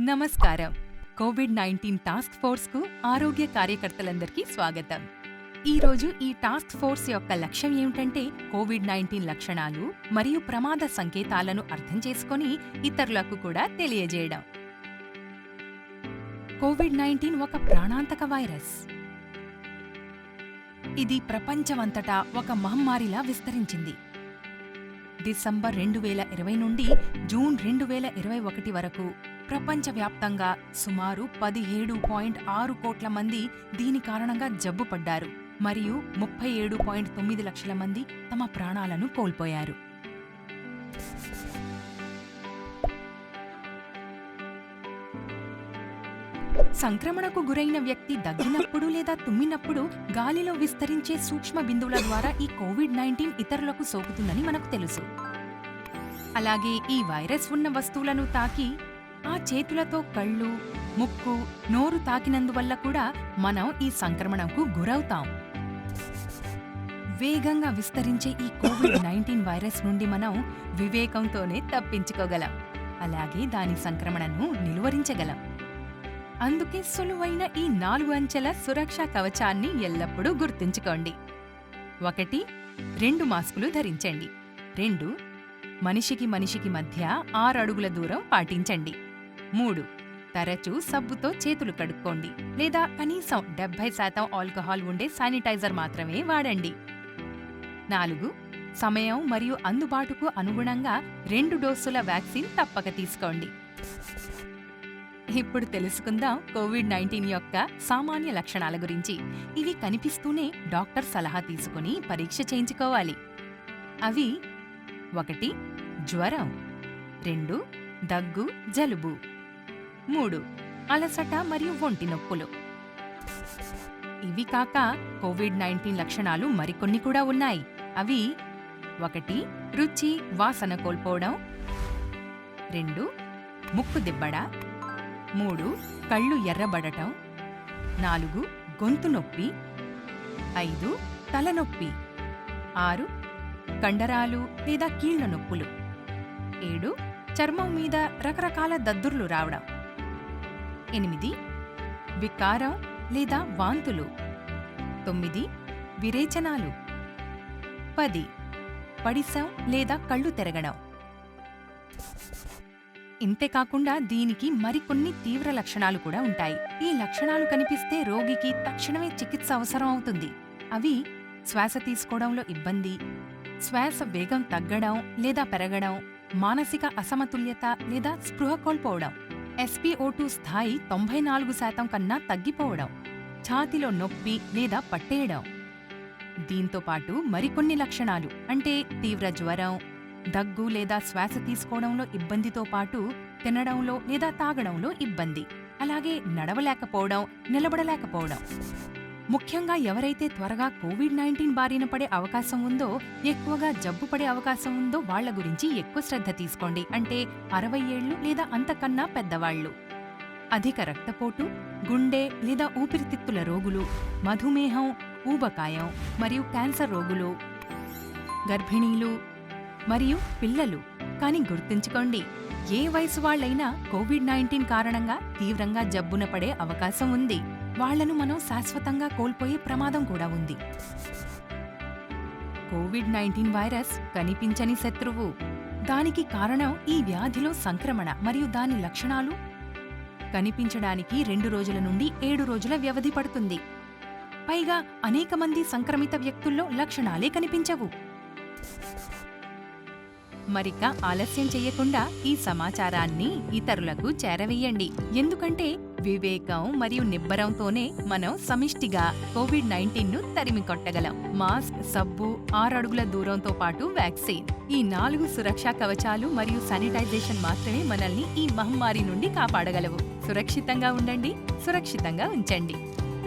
నమస్కారం. Covid nineteen task ఫోర్స్కు ఆరోగ్య కార్యకర్తలందరికీ స్వాగతం. ఈ రోజు ఈ టాస్క్ ఫోర్స్ యొక్క లక్ష్యం ఏమిటంటే కోవిడ్ నైన్టీన్ లక్షణాలు మరియు ప్రమాద సంకేతాలను అర్థం చేసుకొని ఇతరులకు కూడా తెలియజేయడం. కోవిడ్ నైన్టీన్ ఒక ప్రాణాంతక వైరస్. ఇది ప్రపంచమంతటా ఒక మహమ్మారిలా విస్తరించింది. డిసెంబర్ రెండు వేల ఇరవై నుండి జూన్ రెండు వేల ఇరవై ఒకటి వరకు ప్రపంచవ్యాప్తంగా సుమారు పదిహేడు పాయింట్ ఆరు కోట్ల మంది దీని కారణంగా జబ్బు పడ్డారు మరియు ముప్పై ఏడు పాయింట్ తొమ్మిది లక్షల మంది తమ ప్రాణాలను కోల్పోయారు. సంక్రమణకు గురైన వ్యక్తి దగ్గినప్పుడు లేదా తుమ్మినప్పుడు గాలిలో విస్తరించే సూక్ష్మ బిందువుల ద్వారా ఈ కోవిడ్ నైన్టీన్ ఇతరులకు సోకుతుందని మనకు తెలుసు. అలాగే ఈ వైరస్ ఉన్న వస్తువులను తాకి ఆ చేతులతో కళ్ళు ముక్కు నోరు తాకినందువల్ల కూడా మనం ఈ సంక్రమణకు గురవుతాం. వేగంగా విస్తరించే ఈ కోవిడ్ నైన్టీన్ వైరస్ నుండి మనం వివేకంతోనే తప్పించుకోగలం. అలాగే దాని సంక్రమణను నిలువరించగలం. అందుకే సులువైన ఈ నాలుగు అంచెల సురక్షా కవచాన్ని ఎల్లప్పుడూ గుర్తుంచుకోండి. ఒకటి రెండు మాస్కులు ధరించండి. రెండు మనిషికి మనిషికి మధ్య ఆరు అడుగుల దూరం పాటించండి. మూడు. తరచూ సబ్బుతో చేతులు కడుక్కోండి లేదా కనీసం డెబ్బై శాతం ఆల్కహాల్ ఉండే శానిటైజర్ మాత్రమే వాడండి. నాలుగు. సమయం మరియు అందుబాటుకు అనుగుణంగా రెండు డోసుల వ్యాక్సిన్ తప్పక తీసుకోండి. ఇప్పుడు తెలుసుకుందాం కోవిడ్ నైన్టీన్ యొక్క సామాన్య లక్షణాల గురించి. ఇవి కనిపిస్తూనే డాక్టర్ సలహా తీసుకుని పరీక్ష చేయించుకోవాలి. అవి ఒకటి జ్వరం రెండు దగ్గు జలుబు. మూడు. అలసట మరియు ఒంటి నొప్పులు. ఇవి కాక కోవిడ్ నైన్టీన్ లక్షణాలు మరికొన్ని కూడా ఉన్నాయి. అవి ఒకటి రుచి వాసన కోల్పోవడం. రెండు ముక్కు దిబ్బడ. మూడు కళ్ళు ఎర్రబడటం. నాలుగు గొంతు నొప్పి. ఐదు తలనొప్పి. ఆరు కండరాలు లేదా కీళ్ళ నొప్పులు. ఏడు చర్మం మీద రకరకాల దద్దుర్లు రావడం. ఎనిమిది వికారం లేదా వాంతులు. తొమ్మిది విరేచనాలు. పది పడిసం లేదా కళ్ళు తెరగడం. ఇంతేకాకుండా దీనికి మరికొన్ని తీవ్ర లక్షణాలు కూడా ఉంటాయి. ఈ లక్షణాలు కనిపిస్తే రోగికి తక్షణమే చికిత్స అవసరం అవుతుంది. అవి శ్వాస తీసుకోవడంలో ఇబ్బంది శ్వాస వేగం తగ్గడం లేదా పెరగడం మానసిక అసమతుల్యత లేదా స్పృహ కోల్పోవడం. ఎస్పీఓ2 స్థాయి తొంభై నాలుగు శాతం కన్నా తగ్గిపోవడం ఛాతిలో నొప్పి లేదా పట్టేయడం. దీంతో పాటు మరికొన్ని లక్షణాలు అంటే తీవ్ర జ్వరం దగ్గు లేదా శ్వాస తీసుకోవడంలో ఇబ్బందితో పాటు తినడంలో లేదా తాగడంలో ఇబ్బంది. అలాగే నడవలేకపోవడం నిలబడలేకపోవడం. ముఖ్యంగా ఎవరైతే త్వరగా కోవిడ్ నైన్టీన్ బారిన పడే అవకాశం ఉందో ఎక్కువగా జబ్బు పడే అవకాశం ఉందో వాళ్ళ గురించి ఎక్కువ శ్రద్ధ తీసుకోండి. అంటే అరవై ఏళ్ళు లేదా అంతకన్నా పెద్దవాళ్ళు అధిక రక్తపోటు గుండె లేదా ఊపిరితిత్తుల రోగులు మధుమేహం ఊబకాయం మరియు క్యాన్సర్ రోగులు గర్భిణీలు మరియు పిల్లలు. కానీ గుర్తుంచుకోండి ఏ వయసు వాళ్ళైనా కోవిడ్ నైన్టీన్ కారణంగా తీవ్రంగా జబ్బున పడే అవకాశం ఉంది. వాళ్ళను మనం శాశ్వతంగా కోల్పోయే ప్రమాదం కూడా ఉంది. కోవిడ్ నైన్టీన్ వైరస్ కనిపించని శత్రువు. దానికి కారణం ఈ వ్యాధిలో సంక్రమణ మరియు దాని లక్షణాలు. కనిపించడానికి రెండు రోజుల నుండి ఏడు రోజుల వ్యవధి పడుతుంది. పైగా అనేక మంది సంక్రమిత వ్యక్తుల్లో లక్షణాలే కనిపించవు. మరిక ఆలస్యం చేయకుండా ఈ సమాచారాన్ని ఇతరులకు చేరవేయండి. ఎందుకంటే వివేకం మరియు నిబ్బరంతోనే మనం సమిష్టిగా కోవిడ్ నైన్టీన్ను తరిమి కొట్టగలం మాస్క్ సబ్బు ఆరడుగుల దూరంతో పాటు వ్యాక్సిన్. ఈ నాలుగు సురక్షా కవచాలు మరియు శానిటైజేషన్ మాత్రమే మనల్ని ఈ మహమ్మారి నుండి కాపాడగలవు. సురక్షితంగా ఉండండి సురక్షితంగా ఉంచండి.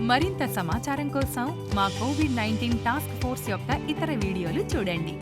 మరింత సమాచారం కోసం మా కోవిడ్ నైన్టీన్ టాస్క్ ఫోర్స్ యొక్క ఇతర వీడియోలు చూడండి.